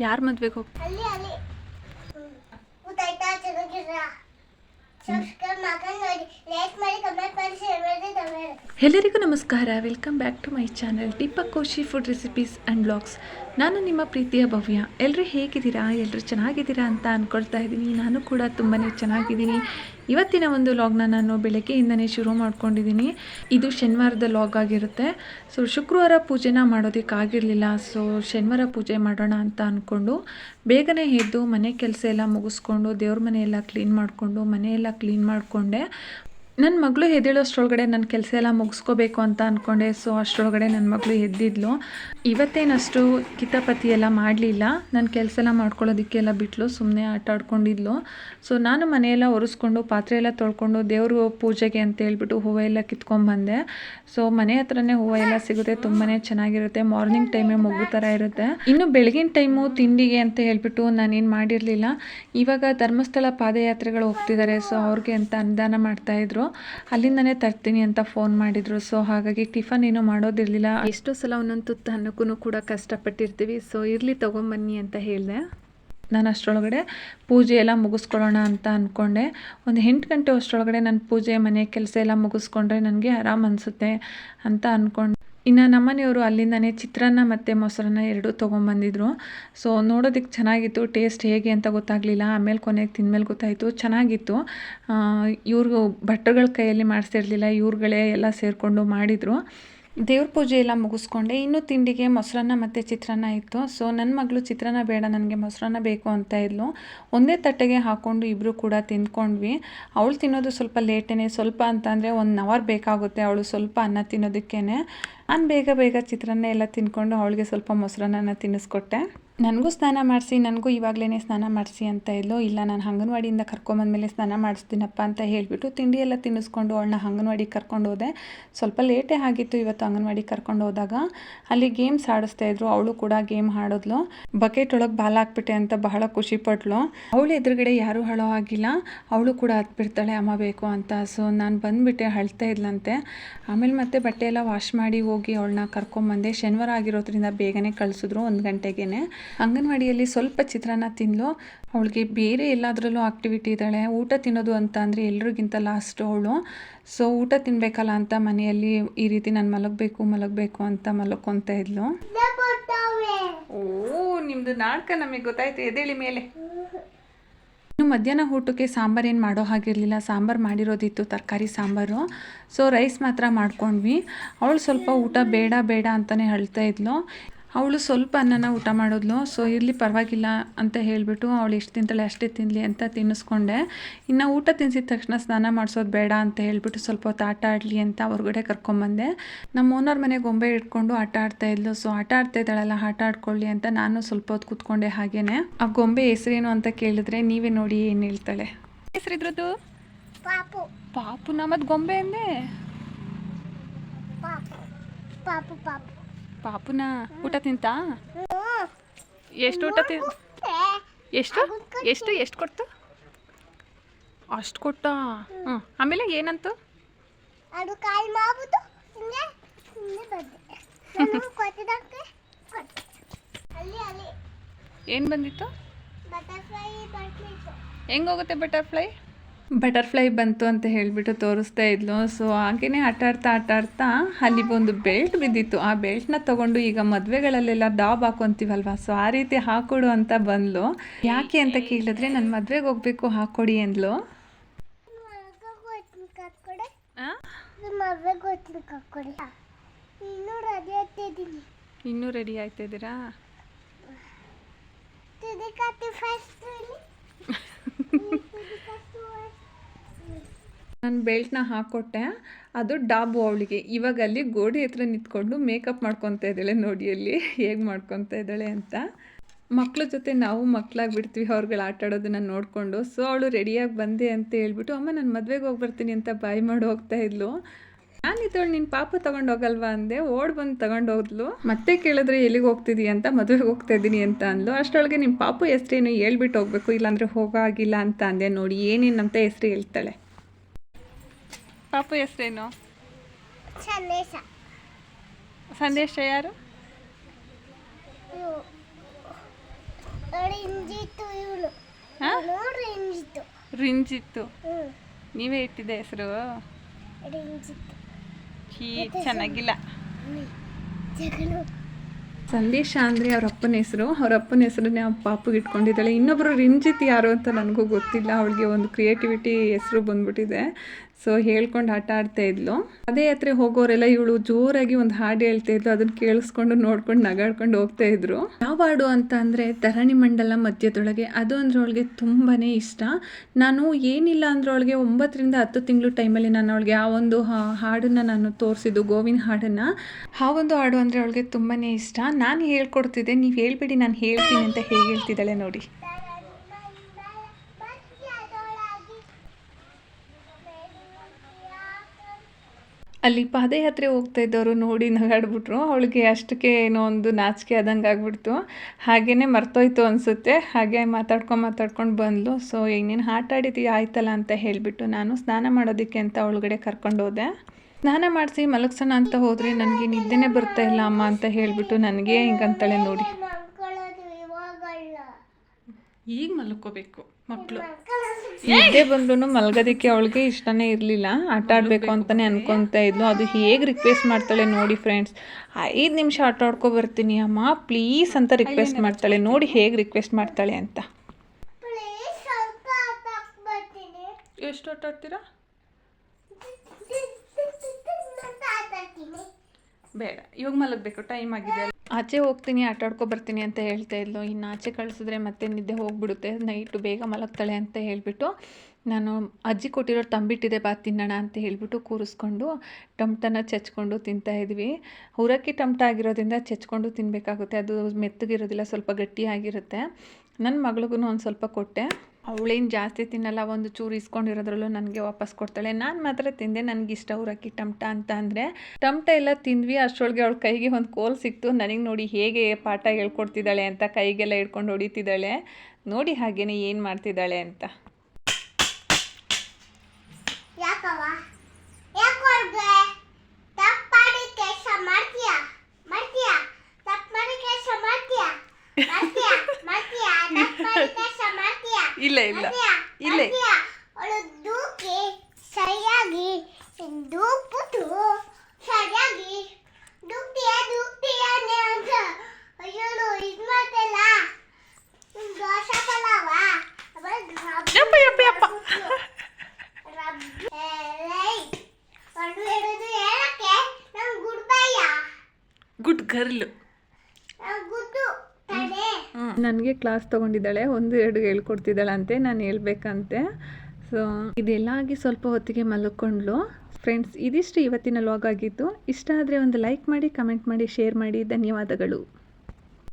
ಯಾರ ಮದ್ವೆಗೆ ಹೋಗ್ ಎಲ್ಲರಿಗೂ ನಮಸ್ಕಾರ. Welcome back to my channel Deepak Koshy food recipes and blogs ನಾನು ನಿಮ್ಮ ಪ್ರೀತಿಯ ಭವ್ಯ. ಎಲ್ಲರೂ ಹೇಗಿದ್ದೀರಾ? ಎಲ್ಲರೂ ಚೆನ್ನಾಗಿದ್ದೀರಾ ಅಂತ ಅಂದ್ಕೊಳ್ತಾ ಇದ್ದೀನಿ. ನಾನು ಕೂಡ ತುಂಬಾ ಚೆನ್ನಾಗಿದ್ದೀನಿ. ಇವತ್ತಿನ ಒಂದು ಲಾಗ್ನ ನಾನು ಬೆಳಗ್ಗೆಯಿಂದನೇ ಶುರು ಮಾಡ್ಕೊಂಡಿದ್ದೀನಿ. ಇದು ಶನಿವಾರದ ಲಾಗ್ ಆಗಿರುತ್ತೆ. ಸೊ ಶುಕ್ರವಾರ ಪೂಜೆನ ಮಾಡೋದಕ್ಕಾಗಿರಲಿಲ್ಲ. ಸೊ ಶನಿವಾರ ಪೂಜೆ ಮಾಡೋಣ ಅಂತ ಅಂದ್ಕೊಂಡು ಬೇಗನೆ ಎದ್ದು ಮನೆ ಕೆಲಸ ಎಲ್ಲ ಮುಗಿಸ್ಕೊಂಡು ದೇವ್ರ ಮನೆಯೆಲ್ಲ ಕ್ಲೀನ್ ಮಾಡಿಕೊಂಡು ಮನೆಯೆಲ್ಲ ಕ್ಲೀನ್ ಮಾಡಿಕೊಂಡೆ. ನನ್ನ ಮಗಳು ಎದ್ದೇಳೋಷ್ಟ್ರೊಳಗಡೆ ನನ್ನ ಕೆಲಸ ಎಲ್ಲ ಮುಗಿಸ್ಕೋಬೇಕು ಅಂತ ಅಂದ್ಕೊಂಡೆ ಸೊ ಅಷ್ಟರೊಳಗಡೆ ನನ್ನ ಮಗಳು ಎದ್ದಿದ್ಲು ಇವತ್ತೇನಷ್ಟು ಕಿತಾಪತಿ ಎಲ್ಲ ಮಾಡಲಿಲ್ಲ. ನನ್ನ ಕೆಲಸ ಎಲ್ಲ ಮಾಡ್ಕೊಳ್ಳೋದಕ್ಕೆಲ್ಲ ಬಿಟ್ಲು. ಸುಮ್ಮನೆ ಆಟ ಆಡ್ಕೊಂಡಿದ್ಲು. ಸೊ ನಾನು ಮನೆಯೆಲ್ಲ ಒರೆಸ್ಕೊಂಡು, ಪಾತ್ರೆ ಎಲ್ಲ ತೊಳ್ಕೊಂಡು, ದೇವರು ಪೂಜೆಗೆ ಅಂತ ಹೇಳ್ಬಿಟ್ಟು ಹೂವು ಎಲ್ಲ ಕಿತ್ಕೊಂಡ್ಬಂದೆ ಸೊ ಮನೆ ಹತ್ರನೇ ಹೂವು ಎಲ್ಲ ಸಿಗುತ್ತೆ. ತುಂಬಾ ಚೆನ್ನಾಗಿರುತ್ತೆ. ಮಾರ್ನಿಂಗ್ ಟೈಮೇ ಮಗು ಥರ ಇರುತ್ತೆ. ಇನ್ನು ಬೆಳಗಿನ ಟೈಮು ತಿಂಡಿಗೆ ಅಂತ ಹೇಳ್ಬಿಟ್ಟು ನಾನೇನು ಮಾಡಿರಲಿಲ್ಲ. ಇವಾಗ ಧರ್ಮಸ್ಥಳ ಪಾದಯಾತ್ರೆಗಳು ಹೋಗ್ತಿದ್ದಾರೆ ಸೊ ಅವ್ರಿಗೆ ಅಂತ ಅನುದಾನ ಮಾಡ್ತಾಯಿದ್ರು ಅಲ್ಲಿಂದನೇ ತರ್ತೀನಿ ಅಂತ ಫೋನ್ ಮಾಡಿದ್ರು. ಸೊ ಹಾಗಾಗಿ ಟಿಫನ್ ಏನು ಮಾಡೋದಿರಲಿಲ್ಲ. ಎಷ್ಟೋ ಸಲ ಒಂದೊಂದು ತುತ್ತು ಅನ್ನಕ್ಕೂ ಕೂಡ ಕಷ್ಟಪಟ್ಟಿರ್ತೀವಿ. ಸೊ ಇರಲಿ ತೊಗೊಂಬನ್ನಿ ಅಂತ ಹೇಳಿದೆ. ನಾನು ಅಷ್ಟರೊಳಗಡೆ ಪೂಜೆ ಎಲ್ಲ ಮುಗಿಸ್ಕೊಳ್ಳೋಣ ಅಂತ ಅಂದ್ಕೊಂಡೆ ಒಂದು ಎಂಟು ಗಂಟೆ ಅಷ್ಟರೊಳಗಡೆ ನನ್ನ ಪೂಜೆ ಮನೆ ಕೆಲಸ ಎಲ್ಲ ಮುಗಿಸ್ಕೊಂಡ್ರೆ ನನಗೆ ಆರಾಮ್ ಅನಿಸುತ್ತೆ ಅಂತ ಅಂದ್ಕೊಂಡು ಇನ್ನು ನಮ್ಮನೆಯವರು ಅಲ್ಲಿಂದನೇ ಚಿತ್ರಾನ್ನ ಮತ್ತು ಮೊಸರನ್ನ ಎರಡೂ ತೊಗೊಂಬಂದಿದ್ರು. ಸೊ ನೋಡೋದಕ್ಕೆ ಚೆನ್ನಾಗಿತ್ತು ಟೇಸ್ಟ್ ಹೇಗೆ ಅಂತ ಗೊತ್ತಾಗಲಿಲ್ಲ. ಆಮೇಲೆ ಕೊನೆಗೆ ತಿಂದಮೇಲೆ ಗೊತ್ತಾಯಿತು, ಚೆನ್ನಾಗಿತ್ತು. ಇವ್ರಿಗೂ ಭಟ್ರುಗಳ ಕೈಯಲ್ಲಿ ಮಾಡಿಸಿರ್ಲಿಲ್ಲ, ಇವ್ರುಗಳೇ ಎಲ್ಲ ಸೇರಿಕೊಂಡು ಮಾಡಿದರು. ದೇವ್ರ ಪೂಜೆ ಎಲ್ಲ ಮುಗಿಸ್ಕೊಂಡೆ. ಇನ್ನು ತಿಂಡಿಗೆ ಮೊಸರನ್ನ ಮತ್ತು ಚಿತ್ರಾನ್ನ ಇತ್ತು. ಸೊ ನನ್ನ ಮಗಳು ಚಿತ್ರಾನ್ನ ಬೇಡ, ನನಗೆ ಮೊಸರನ್ನ ಬೇಕು ಅಂತ ಇದ್ಲು. ಒಂದೇ ತಟ್ಟೆಗೆ ಹಾಕ್ಕೊಂಡು ಇಬ್ಬರು ಕೂಡ ತಿಂದ್ಕೊಂಡ್ವಿ. ಅವಳು ತಿನ್ನೋದು ಸ್ವಲ್ಪ ಲೇಟೇ ಸ್ವಲ್ಪ ಅಂತಂದರೆ ಒನ್ ಅವರ್ ಬೇಕಾಗುತ್ತೆ ಅವಳು ಸ್ವಲ್ಪ ಅನ್ನ ತಿನ್ನೋದಕ್ಕೇ ನಾನು ಬೇಗ ಬೇಗ ಚಿತ್ರಾನ್ನ ಎಲ್ಲ ತಿಂದ್ಕೊಂಡು ಅವಳಿಗೆ ಸ್ವಲ್ಪ ಮೊಸರನ್ನ ತಿನ್ನಿಸ್ಕೊಟ್ಟೆ. ನನಗೂ ಸ್ನಾನ ಮಾಡಿಸಿ, ನನಗೂ ಇವಾಗಲೇ ಸ್ನಾನ ಮಾಡಿಸಿ ಅಂತ ಇದ್ಲು ಇಲ್ಲ ನಾನು ಅಂಗನವಾಡಿಯಿಂದ ಕರ್ಕೊಂಬಂದಮೇಲೆ ಸ್ನಾನ ಮಾಡಿಸ್ತೀನಪ್ಪ ಅಂತ ಹೇಳಿಬಿಟ್ಟು ತಿಂಡಿ ಎಲ್ಲ ತಿನ್ನಿಸ್ಕೊಂಡು ಅವಳನ್ನ ಅಂಗನವಾಡಿಗೆ ಕರ್ಕೊಂಡು ಹೋದೆ. ಸ್ವಲ್ಪ ಲೇಟೇ ಆಗಿತ್ತು ಇವತ್ತು ಅಂಗನವಾಡಿಗೆ ಕರ್ಕೊಂಡು ಹೋದಾಗ. ಅಲ್ಲಿ ಗೇಮ್ಸ್ ಆಡಿಸ್ತಾ ಇದ್ರು, ಅವಳು ಕೂಡ ಗೇಮ್ ಆಡೋದ್ಲು. ಬಕೆಟ್ ಒಳಗೆ ಬಾಲ್ ಹಾಕ್ಬಿಟ್ಟೆ ಅಂತ ಬಹಳ ಖುಷಿ ಪಟ್ಲು. ಅವಳು ಎದುರುಗಡೆ ಯಾರೂ ಹಳೋ ಆಗಿಲ್ಲ ಅವಳು ಕೂಡ ಹತ್ಬಿಡ್ತಾಳೆ, ಅಮ್ಮ ಬೇಕು ಅಂತ. ಸೊ ನಾನು ಬಂದುಬಿಟ್ಟೆ, ಅಳ್ತಾ ಇದ್ಲಂತೆ. ಆಮೇಲೆ ಮತ್ತೆ ಬಟ್ಟೆ ಎಲ್ಲ ವಾಶ್ ಮಾಡಿ ಹೋಗಿ ಅವಳನ್ನ ಕರ್ಕೊಂಬಂದೆ. ಶನಿವಾರ ಆಗಿರೋದ್ರಿಂದ ಬೇಗನೆ ಕಳಿಸಿದ್ರು ಒಂದು ಗಂಟೆಗೆ ಅಂಗನವಾಡಿಯಲ್ಲಿ ಸ್ವಲ್ಪ ಚಿತ್ರಾನ್ನ ತಿಂದ್ಲು. ಅವಳಿಗೆ ಬೇರೆ ಎಲ್ಲಾದರಲ್ಲೂ ಆಕ್ಟಿವಿಟಿ ಇದ್ದಾಳೆ. ಊಟ ತಿನ್ನೋದು ಅಂತ ಅಂದರೆ ಎಲ್ರಿಗಿಂತ ಲಾಸ್ಟ್ ಅವಳು. ಸೊ ಊಟ ತಿನ್ನಬೇಕಲ್ಲ ಅಂತ ಮನೆಯಲ್ಲಿ ಈ ರೀತಿ ನಾನು ಮಲಗಬೇಕು ಮಲಗಬೇಕು ಅಂತ ಮಲಗ್ಕೊತಾ ಇದ್ಲು. ಓ ನಿಮ್ಮದು ನಾಟಕ ನಮಗೆ ಗೊತ್ತಾಯ್ತು. ಎದೇಳಿ ಮೇಲೆ. ಇನ್ನು ಮಧ್ಯಾಹ್ನ ಊಟಕ್ಕೆ ಸಾಂಬಾರು ಏನು ಮಾಡೋ ಹಾಗಿರಲಿಲ್ಲ. ಸಾಂಬಾರು ಮಾಡಿರೋದಿತ್ತು, ತರಕಾರಿ ಸಾಂಬಾರು. ಸೊ ರೈಸ್ ಮಾತ್ರ ಮಾಡ್ಕೊಂಡ್ವಿ. ಅವಳು ಸ್ವಲ್ಪ ಊಟ ಬೇಡ ಬೇಡ ಅಂತಲೇ ಹೇಳ್ತಾ ಇದ್ಲು. ಅವಳು ಸ್ವಲ್ಪ ಅನ್ನನ ಊಟ ಮಾಡಿದ್ಲು. ಸೊ ಇರಲಿ ಪರವಾಗಿಲ್ಲ ಅಂತ ಹೇಳಿಬಿಟ್ಟು ಅವಳು ಎಷ್ಟು ತಿಂತಾಳೆ ಅಷ್ಟೇ ತಿನ್ನಲಿ ಅಂತ ತಿನ್ನಿಸ್ಕೊಂಡೆ. ಇನ್ನು ಊಟ ತಿನ್ಸಿದ ತಕ್ಷಣ ಸ್ನಾನ ಮಾಡಿಸೋದು ಬೇಡ ಅಂತ ಹೇಳಿಬಿಟ್ಟು ಸ್ವಲ್ಪ ಹೊತ್ತು ಆಟ ಆಡಲಿ ಅಂತ ಹೊರಗಡೆ ಕರ್ಕೊಂಬಂದೆ. ನಮ್ಮ ಓನರ್ ಮನೆ ಗೊಂಬೆ ಇಟ್ಕೊಂಡು ಆಟ ಆಡ್ತಾ ಇದ್ಲು. ಸೊ ಆಟ ಆಡ್ತಾ ಇದ್ದಾಳಲ್ಲ ಆಟ ಆಡ್ಕೊಳ್ಳಿ ಅಂತ ನಾನು ಸ್ವಲ್ಪ ಹೊತ್ತು ಕೂತ್ಕೊಂಡೆ ಹಾಗೇನೆ. ಆ ಗೊಂಬೆ ಹೆಸರೇನು ಅಂತ ಕೇಳಿದ್ರೆ ನೀವೇ ನೋಡಿ ಏನು ಹೇಳ್ತಾಳೆ. ಹೆಸರಿದ್ರದ್ದು ಪಾಪು. ಪಾಪು ನಮ್ಮದು ಗೊಂಬೆ ಅಂದೆ? ಪಾಪು. ಪಾಪು ಪಾಪು. ಪಾಪುನ ಊಟ ತಿಂತಾ? ಎಷ್ಟು ಊಟ ತಿನ್ ಎಷ್ಟು? ಎಷ್ಟು ಎಷ್ಟು ಕೊಡ್ತು? ಅಷ್ಟು ಕೊಟ್ಟ? ಹ್ಞೂ ಆಮೇಲೆ ಏನಂತು? ಏನು ಬಂದಿತ್ತು? ಹೆಂಗೋಗುತ್ತೆ ಬರ್ತಿತ್ತು ಹೆಂಗೆ ಹೋಗುತ್ತೆ ಬಟರ್ಫ್ಲೈ ಬಟರ್ಫ್ಲೈ ಬಂತು ಅಂತ ಹೇಳಿಬಿಟ್ಟು ತೋರಿಸ್ತಾ ಇದ್ಲು. ಸೊ ಹಾಗೇನೆ ಆಟ ಆಡ್ತಾ ಆಟ ಆಡ್ತಾ ಅಲ್ಲಿ ಒಂದು ಬೆಲ್ಟ್ ಬಿದ್ದಿತ್ತು. ಆ ಬೆಲ್ಟ್ನ ತಗೊಂಡು ಈಗ ಮದುವೆಗಳಲ್ಲೆಲ್ಲ ಡಾಬ್ ಹಾಕೊಂತೀವಲ್ವಾ? ಸೊ ಆ ರೀತಿ ಹಾಕೊಡು ಅಂತ ಬಂದ್ಲು. ಯಾಕೆ ಅಂತ ಕೇಳಿದ್ರೆ ನನ್ನ ಮದುವೆಗೆ ಹೋಗ್ಬೇಕು ಹಾಕೊಡಿ ಅಂದ್ಲು. ಇನ್ನೂ ರೆಡಿ ಆಯ್ತಾ ಇನ್ನೂ ರೆಡಿ ಆಯ್ತಿದ್ದೀರಾ ತಿದಿಕತ್ತಿ ಫಸ್ಟ್ ಇಲ್ಲಿ ನಾನು ಬೆಲ್ಟ್ನ ಹಾಕ್ಕೊಟ್ಟೆ ಅದು ಡಾಬು ಅವಳಿಗೆ. ಇವಾಗ ಅಲ್ಲಿ ಗೋಡೆ ಹತ್ರ ನಿಂತ್ಕೊಂಡು ಮೇಕಪ್ ಮಾಡ್ಕೊತಾ ಇದ್ದಾಳೆ ನೋಡಿ ಅಲ್ಲಿ. ಹೇಗೆ ಮಾಡ್ಕೊತಾ ಇದ್ದಾಳೆ ಅಂತ. ಮಕ್ಕಳ ಜೊತೆ ನಾವು ಮಕ್ಕಳಾಗಿ ಬಿಡ್ತೀವಿ ಅವ್ರುಗಳು ಆಟ ಆಡೋದನ್ನ ನೋಡಿಕೊಂಡು. ಸೊ ಅವಳು ರೆಡಿಯಾಗಿ ಬಂದೆ ಅಂತ ಹೇಳ್ಬಿಟ್ಟು, ಅಮ್ಮ, ನಾನು ಮದುವೆಗೆ ಹೋಗಿ ಬರ್ತೀನಿ ಅಂತ ಬಾಯಿ ಮಾಡಿ ಹೋಗ್ತಾ ಇದ್ಲು. ನಾನಿದ್ದವಳು ನಿನ್ನ ಪಾಪ ತಗೊಂಡು ಹೋಗಲ್ವಾ? ಅಂದೆ. ಓಡ್ ಬಂದು ತಗೊಂಡು ಹೋದ್ಲು. ಮತ್ತೆ ಕೇಳಿದ್ರೆ ಎಲ್ಲಿಗೆ ಹೋಗ್ತಿದ್ದೀಯ ಅಂತ? ಮದುವೆಗೆ ಹೋಗ್ತಾ ಇದ್ದೀನಿ ಅಂತ ಅಂದ್ಲು. ಅಷ್ಟರೊಳಗೆ ನಿಮ್ಮ ಪಾಪು ಹೆಸ್ರೇನು ಹೇಳ್ಬಿಟ್ಟು ಹೋಗ್ಬೇಕು, ಇಲ್ಲಾಂದರೆ ಹೋಗಾಗಿಲ್ಲ ಅಂತ ಅಂದೆ. ನೋಡಿ ಏನೇನಂತ ಹೆಸ್ರು ಹೇಳ್ತಾಳೆ. ಪಾಪು ಹೆಸರೇನು? ಸಂದೇಶ. ಸಂದೇಶ ಯಾರು? ರಿಂಜಿತ್ತು. ನೀವೇ ಇಟ್ಟಿದ್ದೆ ಹೆಸರು? ಚೆನ್ನಾಗಿಲ್ಲ. ಸಂದೇಶ ಅಂದರೆ ಅವ್ರ ಅಪ್ಪನ ಹೆಸರು. ಅವ್ರ ಅಪ್ಪನ ಹೆಸರನ್ನೇ ಆ ಪಾಪುಗೆ ಇಟ್ಕೊಂಡಿದ್ದಾಳೆ. ಇನ್ನೊಬ್ಬರು ರಿಂಜಿತ್ ಯಾರು ಅಂತ ನನಗೂ ಗೊತ್ತಿಲ್ಲ. ಅವಳಿಗೆ ಒಂದು ಕ್ರಿಯೇಟಿವಿಟಿ ಹೆಸರು ಬಂದ್ಬಿಟ್ಟಿದೆ. ಸೊ ಹೇಳ್ಕೊಂಡು ಆಟ ಆಡ್ತಾ ಇದ್ಲು. ಅದೇ ಹತ್ರ ಹೋಗೋರೆಲ್ಲ ಇವಳು ಜೋರಾಗಿ ಒಂದು ಹಾಡು ಹೇಳ್ತಾ ಇದ್ಲು. ಅದನ್ನ ಕೇಳಿಸ್ಕೊಂಡು ನೋಡ್ಕೊಂಡು ನಗಾಡ್ಕೊಂಡು ಹೋಗ್ತಾ ಇದ್ರು. ಯಾವ ಹಾಡು ಅಂತ ಅಂದರೆ ಧರಣಿ ಮಂಡಲ ಮಧ್ಯದೊಳಗೆ. ಅದು ಅಂದ್ರೆ ಅವಳಿಗೆ ತುಂಬಾ ಇಷ್ಟ. ನಾನು ಏನಿಲ್ಲ ಅಂದ್ರೊಳಗೆ ಒಂಬತ್ತರಿಂದ ಹತ್ತು ತಿಂಗಳು ಟೈಮಲ್ಲಿ ನಾನು ಅವಳಿಗೆ ಆ ಒಂದು ಹಾಡನ್ನ ನಾನು ತೋರಿಸಿದ್ದು, ಗೋವಿನ ಹಾಡನ್ನು. ಆ ಒಂದು ಹಾಡು ಅಂದರೆ ಅವಳಿಗೆ ತುಂಬಾ ಇಷ್ಟ. ನಾನು ಹೇಳ್ಕೊಡ್ತಿದ್ದೆ. ನೀವು ಹೇಳ್ಬೇಡಿ, ನಾನು ಹೇಳ್ತೀನಿ ಅಂತ ಹೇಗೆ ಹೇಳ್ತಿದ್ದಾಳೆ ನೋಡಿ. ಅಲ್ಲಿ ಪಾದಯಾತ್ರೆ ಹೋಗ್ತಾ ಇದ್ದವರು ನೋಡಿ ನಗಾಡ್ಬಿಟ್ರು. ಅವಳಿಗೆ ಅಷ್ಟಕ್ಕೆ ಏನೋ ಒಂದು ನಾಚಿಕೆ ಆದಂಗೆ ಆಗ್ಬಿಡ್ತು. ಹಾಗೇ ಮರ್ತೋಯ್ತು ಅನಿಸುತ್ತೆ. ಹಾಗೆ ಮಾತಾಡ್ಕೊಂಡು ಮಾತಾಡ್ಕೊಂಡು ಬಂದಳು ಸೊ ಇನ್ನೇನು ಆಟ ಆಡಿದೀಯ ಆಯ್ತಲ್ಲ ಅಂತ ಹೇಳಿಬಿಟ್ಟು ನಾನು ಸ್ನಾನ ಮಾಡೋದಕ್ಕೆ ಅಂತ ಒಳಗಡೆ ಕರ್ಕೊಂಡು ಹೋದೆ. ಸ್ನಾನ ಮಾಡಿಸಿ ಮಲಗ್ಸೋಣ ಅಂತ ಹೋದರೆ ನನಗೆ ನಿದ್ದೆನೇ ಬರ್ತಾ ಇಲ್ಲ ಅಮ್ಮ ಅಂತ ಹೇಳಿಬಿಟ್ಟು ನನಗೆ ಹಿಂಗಂತಾಳೆ ನೋಡಿ. ಈಗ ಮಲ್ಕೋಬೇಕು. ಮಕ್ಕಳು. ನಿದ್ದೆ ಬಂದ್ರೂ ಮಲ್ಗೋದಕ್ಕೆ ಅವಳಿಗೆ ಇಷ್ಟನೇ ಇರಲಿಲ್ಲ. ಆಟ ಆಡಬೇಕು ಅಂತಲೇ ಅನ್ಕೊತಾ ಇದ್ಲು. ಅದು ಹೇಗೆ ರಿಕ್ವೆಸ್ಟ್ ಮಾಡ್ತಾಳೆ ನೋಡಿ ಫ್ರೆಂಡ್ಸ್ ಐದು ನಿಮಿಷ ಆಟ ಆಡ್ಕೊ ಬರ್ತೀನಿ ಅಮ್ಮ. ಪ್ಲೀಸ್ ಅಂತ ರಿಕ್ವೆಸ್ಟ್ ಮಾಡ್ತಾಳೆ. ನೋಡಿ ಹೇಗೆ ರಿಕ್ವೆಸ್ಟ್ ಮಾಡ್ತಾಳೆ ಅಂತ. ಎಷ್ಟು ಆಟ ಆಡ್ತೀರಾ? ಆಟಾಡ್ತೀನಿ ಬೇಡ. ಇವಾಗ ಮಲಗಬೇಕು. ಟೈಮ್ ಆಗಿದೆ ಆಚೆ ಹೋಗ್ತೀನಿ ಆಟ ಆಡ್ಕೊ ಬರ್ತೀನಿ ಅಂತ ಹೇಳ್ತಾ ಇದ್ಲು. ಇನ್ನು ಆಚೆ ಕಳಿಸಿದ್ರೆ ಮತ್ತೆ ನಿದ್ದೆ ಹೋಗ್ಬಿಡುತ್ತೆ. ನೈಟು ಬೇಗ ಮಲಗ್ತಾಳೆ ಅಂತ ಹೇಳಿಬಿಟ್ಟು ನಾನು ಅಜ್ಜಿ ಕೊಟ್ಟಿರೋ ತಂಬಿಟ್ಟಿದೆ, ಬಾ ತಿನ್ನೋಣ ಅಂತ ಹೇಳಿಬಿಟ್ಟು ಕೂರಿಸ್ಕೊಂಡು ಟಮಟನ ಚಚ್ಕೊಂಡು ತಿಂತಾ ಇದ್ವಿ. ಹುರಕ್ಕಿ ಟಮಟ ಆಗಿರೋದ್ರಿಂದ ಚಚ್ಕೊಂಡು ತಿನ್ನಬೇಕಾಗುತ್ತೆ ಅದು ಮೆತ್ತಗಿರೋದಿಲ್ಲ, ಸ್ವಲ್ಪ ಗಟ್ಟಿಯಾಗಿರುತ್ತೆ. ನನ್ನ ಮಗಳಿಗೂ ಒಂದು ಸ್ವಲ್ಪ ಕೊಟ್ಟೆ. ಅವಳೇನು ಜಾಸ್ತಿ ತಿನ್ನಲ್ಲ, ಒಂದು ಚೂರು ಇಸ್ಕೊಂಡಿರೋದ್ರಲ್ಲೂ ನನಗೆ ವಾಪಸ್ ಕೊಡ್ತಾಳೆ. ನಾನು ಮಾತ್ರ ತಿಂದೆ ನನಗೆ ಇಷ್ಟ ಉರಕ್ಕಿ ಟಮಟ ಅಂತ ಅಂದರೆ, ಟಮಟ ಎಲ್ಲ ತಿಂದ್ವಿ ಅಷ್ಟರೊಳಗೆ ಅವಳ ಕೈಗೆ ಒಂದು ಕೋಲ್ ಸಿಕ್ತು. ನನಗೆ ನೋಡಿ ಹೇಗೆ ಪಾಠ ಹೇಳ್ಕೊಡ್ತಿದ್ದಾಳೆ ಅಂತ ಕೈಗೆಲ್ಲ ಹಿಡ್ಕೊಂಡು ಹೊಡಿತಿದ್ದಾಳೆ. ನೋಡಿ ಹಾಗೇನೆ ಏನು ಮಾಡ್ತಿದ್ದಾಳೆ ಅಂತ. ಇಲ್ಲ ಇಲ್ಲ. ಇಲ್ಲ. ದೂಕಿ ಸರಿಯಾಗಿ ದೂಕ್ಬಿಟ್ಟು ಸರಿಯಾಗಿ. ದೂಕ್ತೀಯ ದೂಕ್ತೀಯ ಅಂತ. ಅಯ್ಯೋ ಇದು ಮಾಡ್ತಲ್ಲ ದೋಷ ಪಲಾವ ಯಪ್ಪ, ಯಪ್ಪ, ಯಪ್ಪ. Good girl. ನನಗೆ ಕ್ಲಾಸ್ ತೊಗೊಂಡಿದ್ದಾಳೆ ಒಂದು ಎರಡು ಹೇಳ್ಕೊಡ್ತಿದ್ದಾಳಂತೆ, ನಾನು ಹೇಳ್ಬೇಕಂತೆ. ಸೊ ಇದೆಲ್ಲ ಆಗಿ ಸ್ವಲ್ಪ ಹೊತ್ತಿಗೆ ಮಲ್ಕೊಂಡ್ಲು ಫ್ರೆಂಡ್ಸ್ ಇದಿಷ್ಟು ಇವತ್ತಿನ ಲಾಗ್ ಆಗಿತ್ತು ಇಷ್ಟ ಆದರೆ ಒಂದು ಲೈಕ್ ಮಾಡಿ ಕಮೆಂಟ್ ಮಾಡಿ ಶೇರ್ ಮಾಡಿ. ಧನ್ಯವಾದಗಳು.